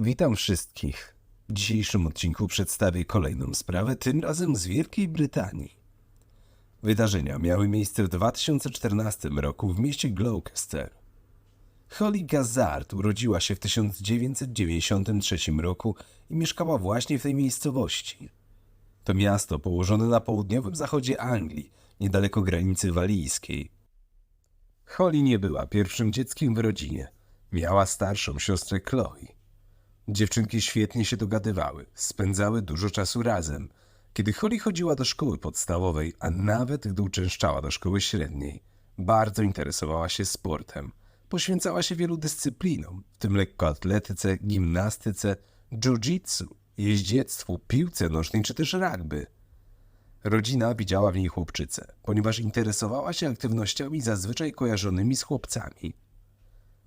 Witam wszystkich. W dzisiejszym odcinku przedstawię kolejną sprawę, tym razem z Wielkiej Brytanii. Wydarzenia miały miejsce w 2014 roku w mieście Gloucester. Holly Gazard urodziła się w 1993 roku i mieszkała właśnie w tej miejscowości. To miasto położone na południowym zachodzie Anglii, niedaleko granicy walijskiej. Holly nie była pierwszym dzieckiem w rodzinie. Miała starszą siostrę Chloe. Dziewczynki świetnie się dogadywały, spędzały dużo czasu razem. Kiedy Holly chodziła do szkoły podstawowej, a nawet gdy uczęszczała do szkoły średniej, bardzo interesowała się sportem. Poświęcała się wielu dyscyplinom, w tym lekkoatletyce, gimnastyce, jiu-jitsu, jeździectwu, piłce nożnej czy też rugby. Rodzina widziała w niej chłopczycę, ponieważ interesowała się aktywnościami zazwyczaj kojarzonymi z chłopcami.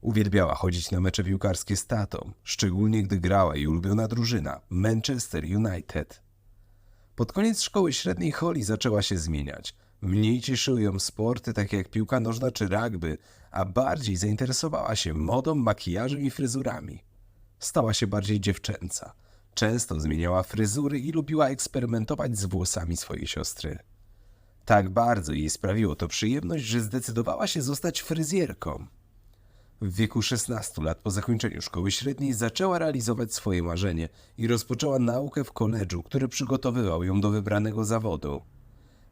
Uwielbiała chodzić na mecze piłkarskie z tatą, szczególnie gdy grała jej ulubiona drużyna Manchester United. Pod koniec szkoły średniej Holly zaczęła się zmieniać. Mniej cieszyły ją sporty takie jak piłka nożna czy rugby, a bardziej zainteresowała się modą, makijażem i fryzurami. Stała się bardziej dziewczęca. Często zmieniała fryzury i lubiła eksperymentować z włosami swojej siostry. Tak bardzo jej sprawiło to przyjemność, że zdecydowała się zostać fryzjerką. W wieku 16 lat po zakończeniu szkoły średniej zaczęła realizować swoje marzenie i rozpoczęła naukę w koledżu, który przygotowywał ją do wybranego zawodu.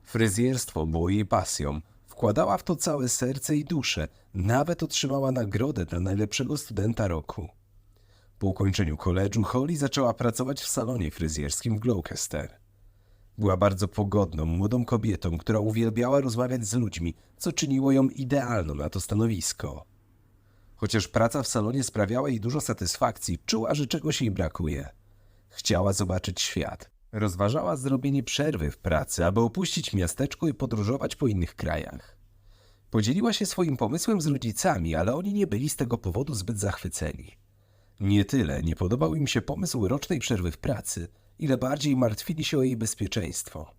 Fryzjerstwo było jej pasją. Wkładała w to całe serce i duszę. Nawet otrzymała nagrodę dla najlepszego studenta roku. Po ukończeniu koledżu Holly zaczęła pracować w salonie fryzjerskim w Gloucester. Była bardzo pogodną, młodą kobietą, która uwielbiała rozmawiać z ludźmi, co czyniło ją idealną na to stanowisko. Chociaż praca w salonie sprawiała jej dużo satysfakcji, czuła, że czegoś jej brakuje. Chciała zobaczyć świat. Rozważała zrobienie przerwy w pracy, aby opuścić miasteczko i podróżować po innych krajach. Podzieliła się swoim pomysłem z rodzicami, ale oni nie byli z tego powodu zbyt zachwyceni. Nie tyle nie podobał im się pomysł rocznej przerwy w pracy, ile bardziej martwili się o jej bezpieczeństwo.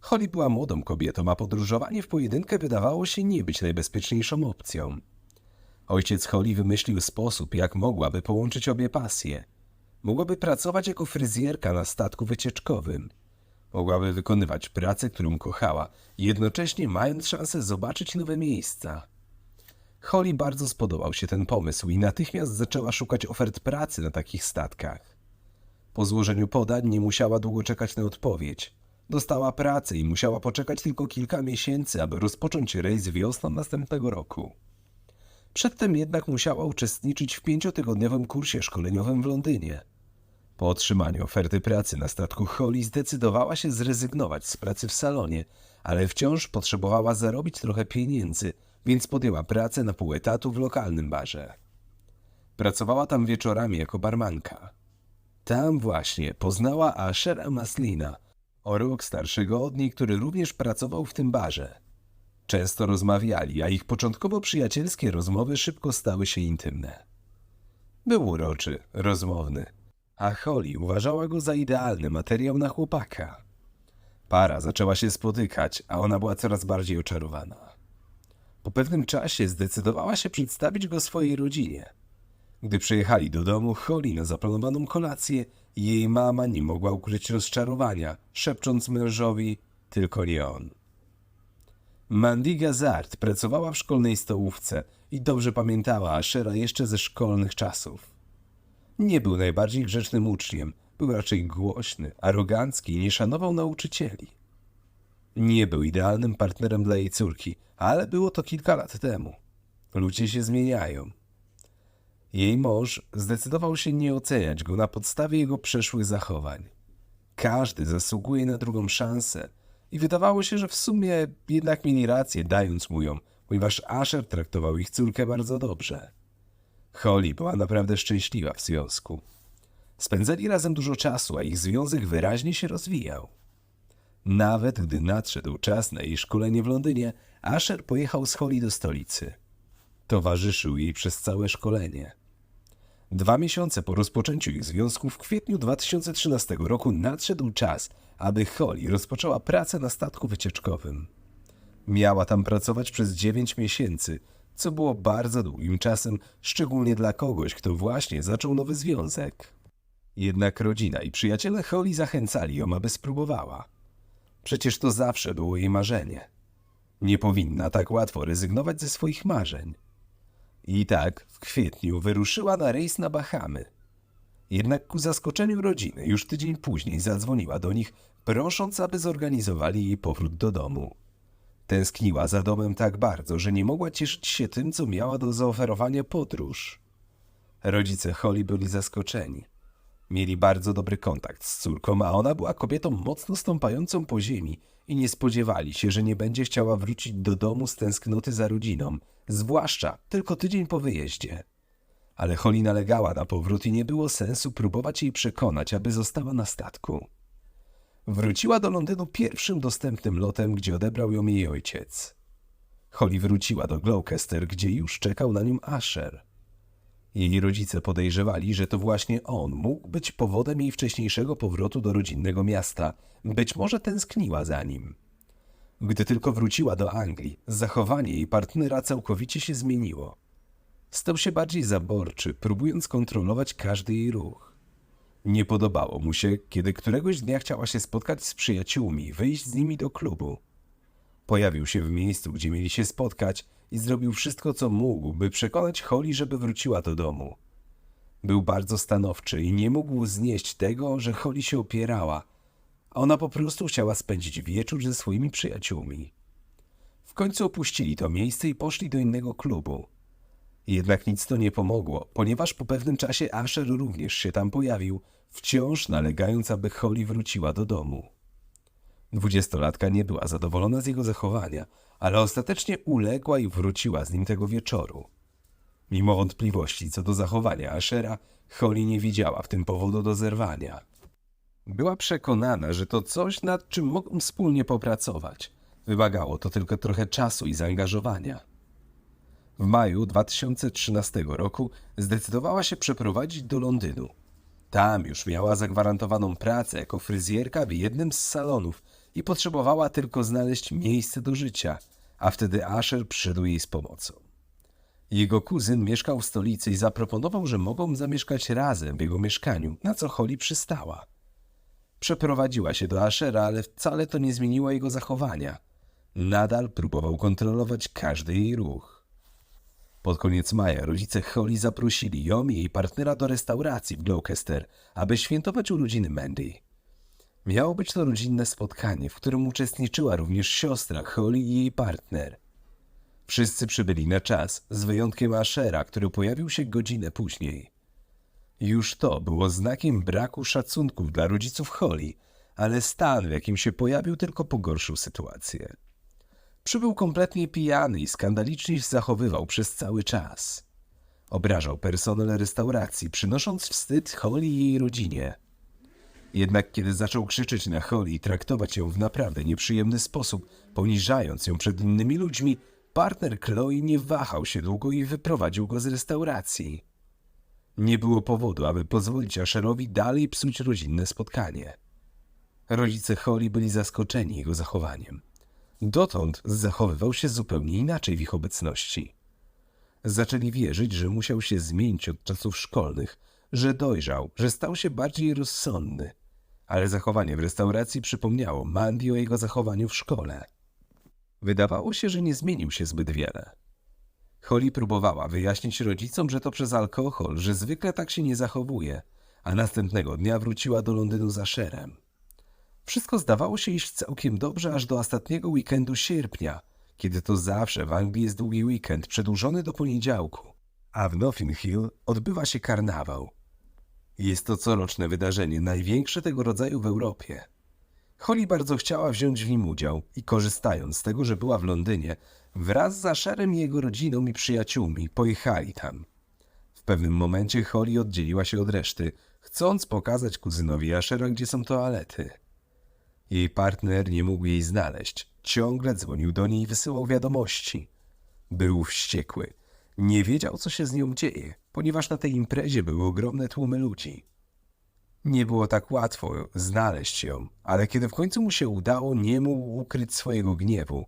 Holly była młodą kobietą, a podróżowanie w pojedynkę wydawało się nie być najbezpieczniejszą opcją. Ojciec Holly wymyślił sposób, jak mogłaby połączyć obie pasje. Mogłaby pracować jako fryzjerka na statku wycieczkowym. Mogłaby wykonywać pracę, którą kochała, jednocześnie mając szansę zobaczyć nowe miejsca. Holly bardzo spodobał się ten pomysł i natychmiast zaczęła szukać ofert pracy na takich statkach. Po złożeniu podań nie musiała długo czekać na odpowiedź. Dostała pracę i musiała poczekać tylko kilka miesięcy, aby rozpocząć rejs wiosną następnego roku. Przedtem jednak musiała uczestniczyć w pięciotygodniowym kursie szkoleniowym w Londynie. Po otrzymaniu oferty pracy na statku Holly zdecydowała się zrezygnować z pracy w salonie, ale wciąż potrzebowała zarobić trochę pieniędzy, więc podjęła pracę na pół etatu w lokalnym barze. Pracowała tam wieczorami jako barmanka. Tam właśnie poznała Ashera Maslina, o rok starszego od niej, który również pracował w tym barze. Często rozmawiali, a ich początkowo przyjacielskie rozmowy szybko stały się intymne. Był uroczy, rozmowny, a Holly uważała go za idealny materiał na chłopaka. Para zaczęła się spotykać, a ona była coraz bardziej oczarowana. Po pewnym czasie zdecydowała się przedstawić go swojej rodzinie. Gdy przyjechali do domu, Holly na zaplanowaną kolację, jej mama nie mogła ukryć rozczarowania, szepcząc mężowi, tylko nie on. Mandy Gazard pracowała w szkolnej stołówce i dobrze pamiętała Ashera jeszcze ze szkolnych czasów. Nie był najbardziej grzecznym uczniem, był raczej głośny, arogancki i nie szanował nauczycieli. Nie był idealnym partnerem dla jej córki, ale było to kilka lat temu. Ludzie się zmieniają. Jej mąż zdecydował się nie oceniać go na podstawie jego przeszłych zachowań. Każdy zasługuje na drugą szansę i wydawało się, że w sumie jednak mieli rację, dając mu ją, ponieważ Asher traktował ich córkę bardzo dobrze. Holly była naprawdę szczęśliwa w związku. Spędzali razem dużo czasu, a ich związek wyraźnie się rozwijał. Nawet gdy nadszedł czas na jej szkolenie w Londynie, Asher pojechał z Holly do stolicy. Towarzyszył jej przez całe szkolenie. Dwa miesiące po rozpoczęciu ich związku w kwietniu 2013 roku nadszedł czas, aby Holly rozpoczęła pracę na statku wycieczkowym. Miała tam pracować przez dziewięć miesięcy, co było bardzo długim czasem, szczególnie dla kogoś, kto właśnie zaczął nowy związek. Jednak rodzina i przyjaciele Holly zachęcali ją, aby spróbowała. Przecież to zawsze było jej marzenie. Nie powinna tak łatwo rezygnować ze swoich marzeń. I tak w kwietniu wyruszyła na rejs na Bahamy. Jednak ku zaskoczeniu rodziny już tydzień później zadzwoniła do nich, prosząc, aby zorganizowali jej powrót do domu. Tęskniła za domem tak bardzo, że nie mogła cieszyć się tym, co miała do zaoferowania podróż. Rodzice Holly byli zaskoczeni. Mieli bardzo dobry kontakt z córką, a ona była kobietą mocno stąpającą po ziemi i nie spodziewali się, że nie będzie chciała wrócić do domu z tęsknoty za rodziną, zwłaszcza tylko tydzień po wyjeździe. Ale Holly nalegała na powrót i nie było sensu próbować jej przekonać, aby została na statku. Wróciła do Londynu pierwszym dostępnym lotem, gdzie odebrał ją jej ojciec. Holly wróciła do Gloucester, gdzie już czekał na nią Asher. Jej rodzice podejrzewali, że to właśnie on mógł być powodem jej wcześniejszego powrotu do rodzinnego miasta. Być może tęskniła za nim. Gdy tylko wróciła do Anglii, zachowanie jej partnera całkowicie się zmieniło. Stał się bardziej zaborczy, próbując kontrolować każdy jej ruch. Nie podobało mu się, kiedy któregoś dnia chciała się spotkać z przyjaciółmi, wyjść z nimi do klubu. Pojawił się w miejscu, gdzie mieli się spotkać i zrobił wszystko, co mógł, by przekonać Holly, żeby wróciła do domu. Był bardzo stanowczy i nie mógł znieść tego, że Holly się opierała, ona po prostu chciała spędzić wieczór ze swoimi przyjaciółmi. W końcu opuścili to miejsce i poszli do innego klubu. Jednak nic to nie pomogło, ponieważ po pewnym czasie Asher również się tam pojawił, wciąż nalegając, aby Holly wróciła do domu. Dwudziestolatka nie była zadowolona z jego zachowania, ale ostatecznie uległa i wróciła z nim tego wieczoru. Mimo wątpliwości co do zachowania Ashera, Holly nie widziała w tym powodu do zerwania. Była przekonana, że to coś, nad czym mogą wspólnie popracować. Wymagało to tylko trochę czasu i zaangażowania. W maju 2013 roku zdecydowała się przeprowadzić do Londynu. Tam już miała zagwarantowaną pracę jako fryzjerka w jednym z salonów i potrzebowała tylko znaleźć miejsce do życia, a wtedy Asher przyszedł jej z pomocą. Jego kuzyn mieszkał w stolicy i zaproponował, że mogą zamieszkać razem w jego mieszkaniu, na co Holly przystała. Przeprowadziła się do Ashera, ale wcale to nie zmieniło jego zachowania. Nadal próbował kontrolować każdy jej ruch. Pod koniec maja rodzice Holly zaprosili ją i jej partnera do restauracji w Gloucester, aby świętować urodziny Mandy. Miało być to rodzinne spotkanie, w którym uczestniczyła również siostra Holly i jej partner. Wszyscy przybyli na czas, z wyjątkiem Ashera, który pojawił się godzinę później. Już to było znakiem braku szacunku dla rodziców Holly, ale stan, w jakim się pojawił, tylko pogorszył sytuację. Przybył kompletnie pijany i skandalicznie się zachowywał przez cały czas. Obrażał personel restauracji, przynosząc wstyd Holly i jej rodzinie. Jednak kiedy zaczął krzyczeć na Holly i traktować ją w naprawdę nieprzyjemny sposób, poniżając ją przed innymi ludźmi, partner Chloe nie wahał się długo i wyprowadził go z restauracji. Nie było powodu, aby pozwolić Asherowi dalej psuć rodzinne spotkanie. Rodzice Holly byli zaskoczeni jego zachowaniem. Dotąd zachowywał się zupełnie inaczej w ich obecności. Zaczęli wierzyć, że musiał się zmienić od czasów szkolnych, że dojrzał, że stał się bardziej rozsądny. Ale zachowanie w restauracji przypomniało Mandy o jego zachowaniu w szkole. Wydawało się, że nie zmienił się zbyt wiele. Holly próbowała wyjaśnić rodzicom, że to przez alkohol, że zwykle tak się nie zachowuje, a następnego dnia wróciła do Londynu za szerem. Wszystko zdawało się iść całkiem dobrze aż do ostatniego weekendu sierpnia, kiedy to zawsze w Anglii jest długi weekend przedłużony do poniedziałku, a w Notting Hill odbywa się karnawał. Jest to coroczne wydarzenie, największe tego rodzaju w Europie. Holly bardzo chciała wziąć w nim udział i korzystając z tego, że była w Londynie, wraz z Asherem i jego rodziną i przyjaciółmi pojechali tam. W pewnym momencie Holly oddzieliła się od reszty, chcąc pokazać kuzynowi Ashera, gdzie są toalety. Jej partner nie mógł jej znaleźć. Ciągle dzwonił do niej i wysyłał wiadomości. Był wściekły. Nie wiedział, co się z nią dzieje, ponieważ na tej imprezie były ogromne tłumy ludzi. Nie było tak łatwo znaleźć ją, ale kiedy w końcu mu się udało, nie mógł ukryć swojego gniewu.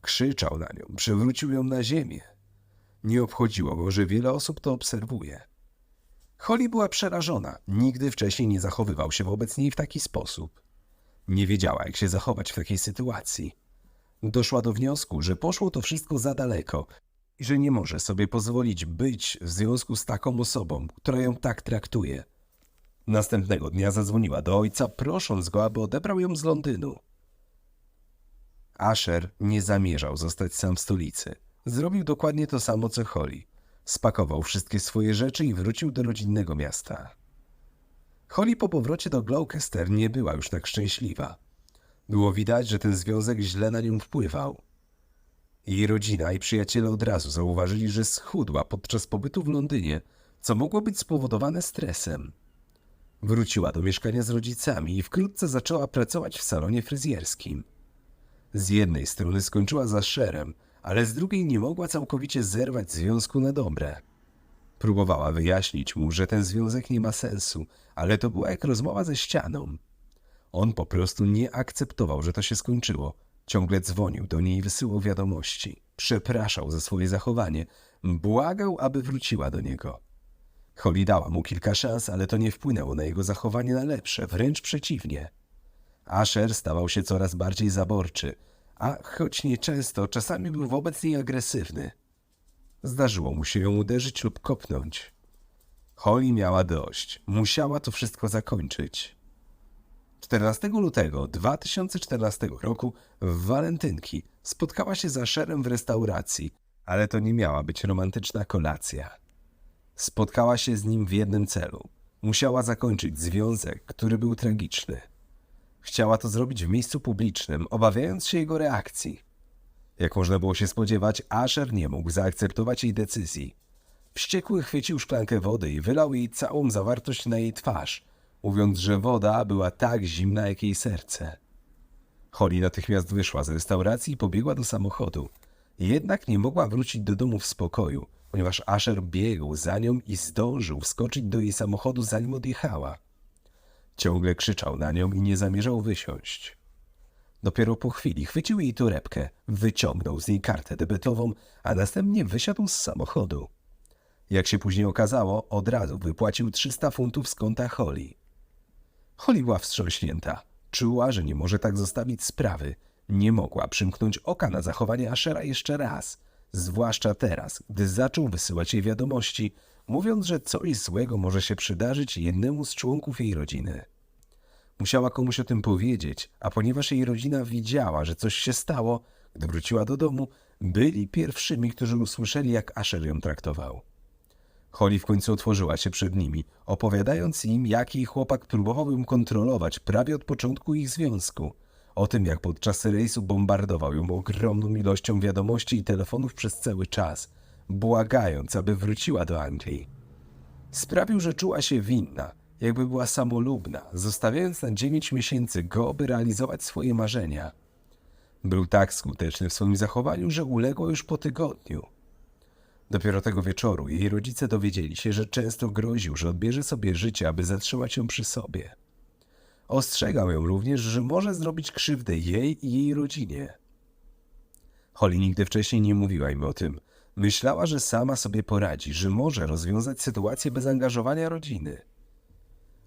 Krzyczał na nią, przewrócił ją na ziemię. Nie obchodziło go, że wiele osób to obserwuje. Holly była przerażona. Nigdy wcześniej nie zachowywał się wobec niej w taki sposób. Nie wiedziała, jak się zachować w takiej sytuacji. Doszła do wniosku, że poszło to wszystko za daleko i że nie może sobie pozwolić być w związku z taką osobą, która ją tak traktuje. Następnego dnia zadzwoniła do ojca, prosząc go, aby odebrał ją z Londynu. Asher nie zamierzał zostać sam w stolicy. Zrobił dokładnie to samo co Holly. Spakował wszystkie swoje rzeczy i wrócił do rodzinnego miasta. Holly po powrocie do Gloucester nie była już tak szczęśliwa. Było widać, że ten związek źle na nią wpływał. Jej rodzina i przyjaciele od razu zauważyli, że schudła podczas pobytu w Londynie, co mogło być spowodowane stresem. Wróciła do mieszkania z rodzicami i wkrótce zaczęła pracować w salonie fryzjerskim. Z jednej strony skończyła za szerem, ale z drugiej nie mogła całkowicie zerwać związku na dobre. Próbowała wyjaśnić mu, że ten związek nie ma sensu, ale to była jak rozmowa ze ścianą. On po prostu nie akceptował, że to się skończyło. Ciągle dzwonił do niej wysyłał wiadomości. Przepraszał za swoje zachowanie. Błagał, aby wróciła do niego. Holly dała mu kilka szans, ale to nie wpłynęło na jego zachowanie na lepsze, wręcz przeciwnie. Asher stawał się coraz bardziej zaborczy, a choć nieczęsto, czasami był wobec niej agresywny. Zdarzyło mu się ją uderzyć lub kopnąć. Holly miała dość. Musiała to wszystko zakończyć. 14 lutego 2014 roku w Walentynki spotkała się z Asherem w restauracji, ale to nie miała być romantyczna kolacja. Spotkała się z nim w jednym celu. Musiała zakończyć związek, który był tragiczny. Chciała to zrobić w miejscu publicznym, obawiając się jego reakcji. Jak można było się spodziewać, Asher nie mógł zaakceptować jej decyzji. Wściekły chwycił szklankę wody i wylał jej całą zawartość na jej twarz, mówiąc, że woda była tak zimna jak jej serce. Holly natychmiast wyszła z restauracji i pobiegła do samochodu. Jednak nie mogła wrócić do domu w spokoju, ponieważ Asher biegł za nią i zdążył wskoczyć do jej samochodu, zanim odjechała. Ciągle krzyczał na nią i nie zamierzał wysiąść. Dopiero po chwili chwycił jej torebkę, wyciągnął z niej kartę debetową, a następnie wysiadł z samochodu. Jak się później okazało, od razu wypłacił 300 funtów z konta Holly. Holly była wstrząśnięta. Czuła, że nie może tak zostawić sprawy. Nie mogła przymknąć oka na zachowanie Ashera jeszcze raz. Zwłaszcza teraz, gdy zaczął wysyłać jej wiadomości, mówiąc, że coś złego może się przydarzyć jednemu z członków jej rodziny. Musiała komuś o tym powiedzieć, a ponieważ jej rodzina widziała, że coś się stało, gdy wróciła do domu, byli pierwszymi, którzy usłyszeli, jak Asher ją traktował. Holly w końcu otworzyła się przed nimi, opowiadając im, jak jej chłopak próbował ją kontrolować prawie od początku ich związku. O tym, jak podczas rejsu bombardował ją ogromną ilością wiadomości i telefonów przez cały czas, błagając, aby wróciła do Anglii. Sprawił, że czuła się winna, jakby była samolubna, zostawiając na dziewięć miesięcy go, by realizować swoje marzenia. Był tak skuteczny w swoim zachowaniu, że uległa już po tygodniu. Dopiero tego wieczoru jej rodzice dowiedzieli się, że często groził, że odbierze sobie życie, aby zatrzymać ją przy sobie. Ostrzegał ją również, że może zrobić krzywdę jej i jej rodzinie. Holly nigdy wcześniej nie mówiła im o tym. Myślała, że sama sobie poradzi, że może rozwiązać sytuację bez angażowania rodziny.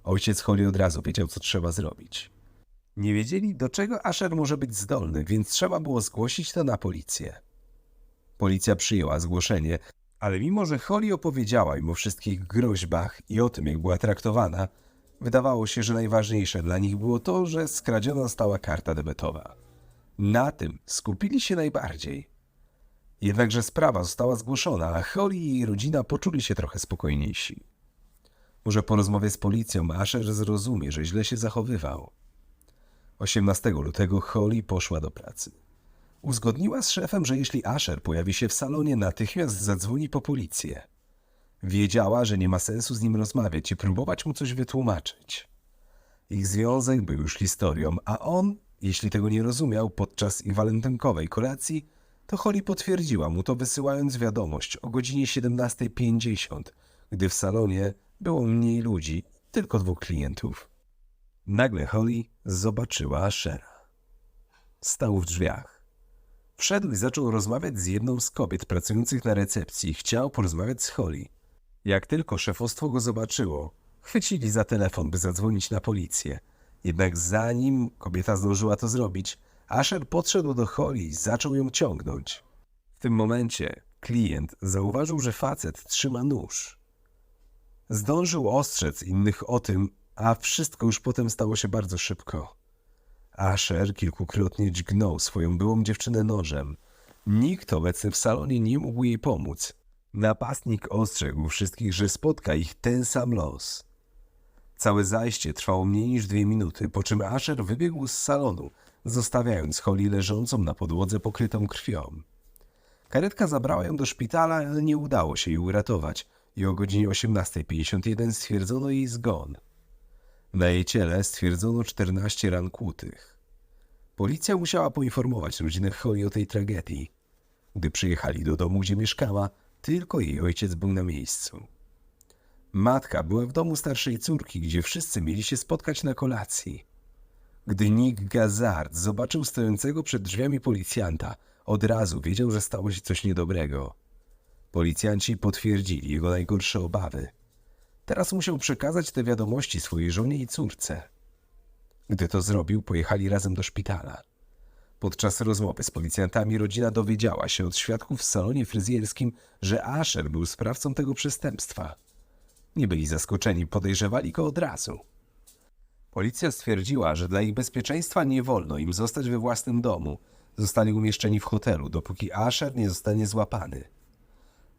Ojciec Holly od razu wiedział, co trzeba zrobić. Nie wiedzieli, do czego Asher może być zdolny, więc trzeba było zgłosić to na policję. Policja przyjęła zgłoszenie, ale mimo, że Holly opowiedziała im o wszystkich groźbach i o tym, jak była traktowana, wydawało się, że najważniejsze dla nich było to, że skradziona została karta debetowa. Na tym skupili się najbardziej. Jednakże sprawa została zgłoszona, a Holly i jej rodzina poczuli się trochę spokojniejsi. Może po rozmowie z policją Asher zrozumie, że źle się zachowywał. 18 lutego Holly poszła do pracy. Uzgodniła z szefem, że jeśli Asher pojawi się w salonie, natychmiast zadzwoni po policję. Wiedziała, że nie ma sensu z nim rozmawiać i próbować mu coś wytłumaczyć. Ich związek był już historią, a on, jeśli tego nie rozumiał podczas ich walentynkowej kolacji, to Holly potwierdziła mu to wysyłając wiadomość o godzinie 17.50, gdy w salonie było mniej ludzi, tylko dwóch klientów. Nagle Holly zobaczyła Ashera. Stał w drzwiach. Wszedł i zaczął rozmawiać z jedną z kobiet pracujących na recepcji. Chciał porozmawiać z Holly. Jak tylko szefostwo go zobaczyło, chwycili za telefon, by zadzwonić na policję. Jednak zanim kobieta zdążyła to zrobić, Asher podszedł do Holly i zaczął ją ciągnąć. W tym momencie klient zauważył, że facet trzyma nóż. Zdążył ostrzec innych o tym, a wszystko już potem stało się bardzo szybko. Asher kilkukrotnie dźgnął swoją byłą dziewczynę nożem. Nikt obecny w salonie nie mógł jej pomóc. Napastnik ostrzegł wszystkich, że spotka ich ten sam los. Całe zajście trwało mniej niż dwie minuty, po czym Asher wybiegł z salonu, zostawiając Holly leżącą na podłodze pokrytą krwią. Karetka zabrała ją do szpitala, ale nie udało się jej uratować i o godzinie 18.51 stwierdzono jej zgon. Na jej ciele stwierdzono 14 ran kłutych. Policja musiała poinformować rodzinę Holly o tej tragedii. Gdy przyjechali do domu, gdzie mieszkała, tylko jej ojciec był na miejscu. Matka była w domu starszej córki, gdzie wszyscy mieli się spotkać na kolacji. Gdy Nick Gazard zobaczył stojącego przed drzwiami policjanta, od razu wiedział, że stało się coś niedobrego. Policjanci potwierdzili jego najgorsze obawy. Teraz musiał przekazać te wiadomości swojej żonie i córce. Gdy to zrobił, pojechali razem do szpitala. Podczas rozmowy z policjantami rodzina dowiedziała się od świadków w salonie fryzjerskim, że Asher był sprawcą tego przestępstwa. Nie byli zaskoczeni, podejrzewali go od razu. Policja stwierdziła, że dla ich bezpieczeństwa nie wolno im zostać we własnym domu. Zostali umieszczeni w hotelu, dopóki Asher nie zostanie złapany.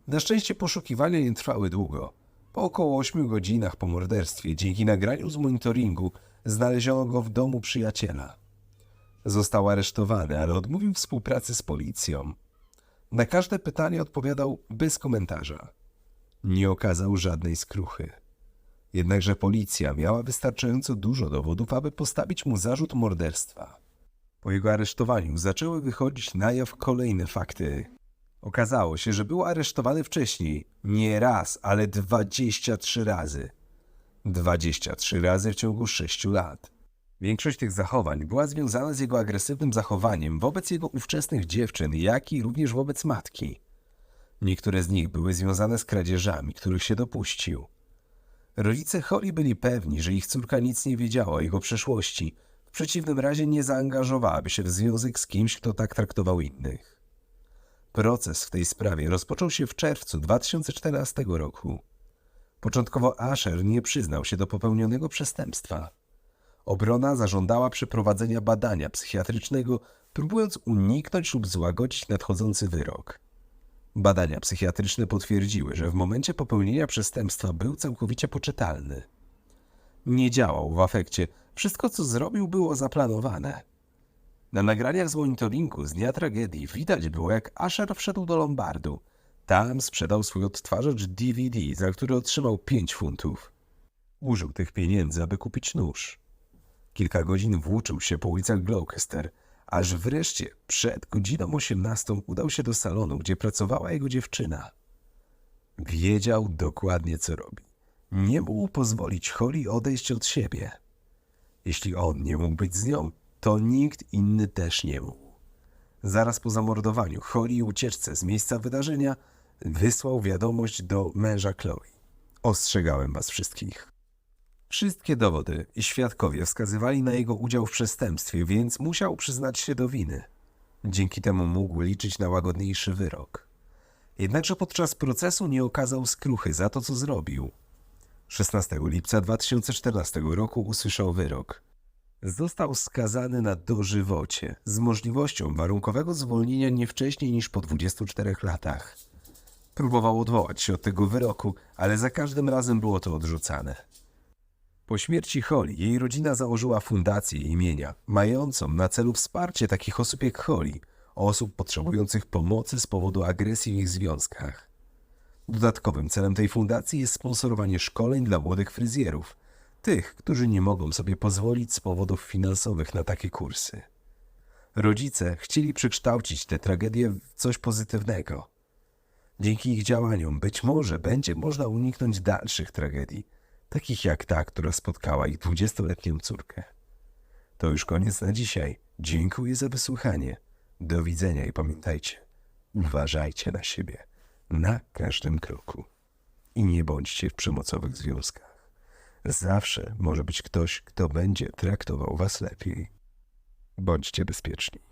Na szczęście poszukiwania nie trwały długo. Po około 8 godzinach po morderstwie, dzięki nagraniu z monitoringu, znaleziono go w domu przyjaciela. Został aresztowany, ale odmówił współpracy z policją. Na każde pytanie odpowiadał bez komentarza. Nie okazał żadnej skruchy. Jednakże policja miała wystarczająco dużo dowodów, aby postawić mu zarzut morderstwa. Po jego aresztowaniu zaczęły wychodzić na jaw kolejne fakty. Okazało się, że był aresztowany wcześniej nie raz, ale 23 razy. 23 razy w ciągu 6 lat. Większość tych zachowań była związana z jego agresywnym zachowaniem wobec jego ówczesnych dziewczyn, jak i również wobec matki. Niektóre z nich były związane z kradzieżami, których się dopuścił. Rodzice Holly byli pewni, że ich córka nic nie wiedziała o jego przeszłości. W przeciwnym razie nie zaangażowałaby się w związek z kimś, kto tak traktował innych. Proces w tej sprawie rozpoczął się w czerwcu 2014 roku. Początkowo Asher nie przyznał się do popełnionego przestępstwa. Obrona zażądała przeprowadzenia badania psychiatrycznego, próbując uniknąć lub złagodzić nadchodzący wyrok. Badania psychiatryczne potwierdziły, że w momencie popełnienia przestępstwa był całkowicie poczytalny. Nie działał w afekcie, wszystko co zrobił było zaplanowane. Na nagraniach z monitoringu z dnia tragedii widać było, jak Asher wszedł do Lombardu. Tam sprzedał swój odtwarzacz DVD, za który otrzymał 5 funtów. Użył tych pieniędzy, aby kupić nóż. Kilka godzin włóczył się po ulicach Gloucester, aż wreszcie przed godziną 18 udał się do salonu, gdzie pracowała jego dziewczyna. Wiedział dokładnie, co robi. Nie mógł pozwolić Holly odejść od siebie. Jeśli on nie mógł być z nią, to nikt inny też nie mógł. Zaraz po zamordowaniu Holly i ucieczce z miejsca wydarzenia wysłał wiadomość do męża Chloe. Ostrzegałem was wszystkich. Wszystkie dowody i świadkowie wskazywali na jego udział w przestępstwie, więc musiał przyznać się do winy. Dzięki temu mógł liczyć na łagodniejszy wyrok. Jednakże podczas procesu nie okazał skruchy za to, co zrobił. 16 lipca 2014 roku usłyszał wyrok. Został skazany na dożywocie z możliwością warunkowego zwolnienia nie wcześniej niż po 24 latach. Próbował odwołać się od tego wyroku, ale za każdym razem było to odrzucane. Po śmierci Holly jej rodzina założyła fundację imienia, mającą na celu wsparcie takich osób jak Holly, osób potrzebujących pomocy z powodu agresji w ich związkach. Dodatkowym celem tej fundacji jest sponsorowanie szkoleń dla młodych fryzjerów, tych, którzy nie mogą sobie pozwolić z powodów finansowych na takie kursy. Rodzice chcieli przekształcić tę tragedię w coś pozytywnego. Dzięki ich działaniom być może będzie można uniknąć dalszych tragedii, takich jak ta, która spotkała ich dwudziestoletnią córkę. To już koniec na dzisiaj. Dziękuję za wysłuchanie. Do widzenia i pamiętajcie, uważajcie na siebie na każdym kroku i nie bądźcie w przemocowych związkach. Zawsze może być ktoś, kto będzie traktował was lepiej. Bądźcie bezpieczni.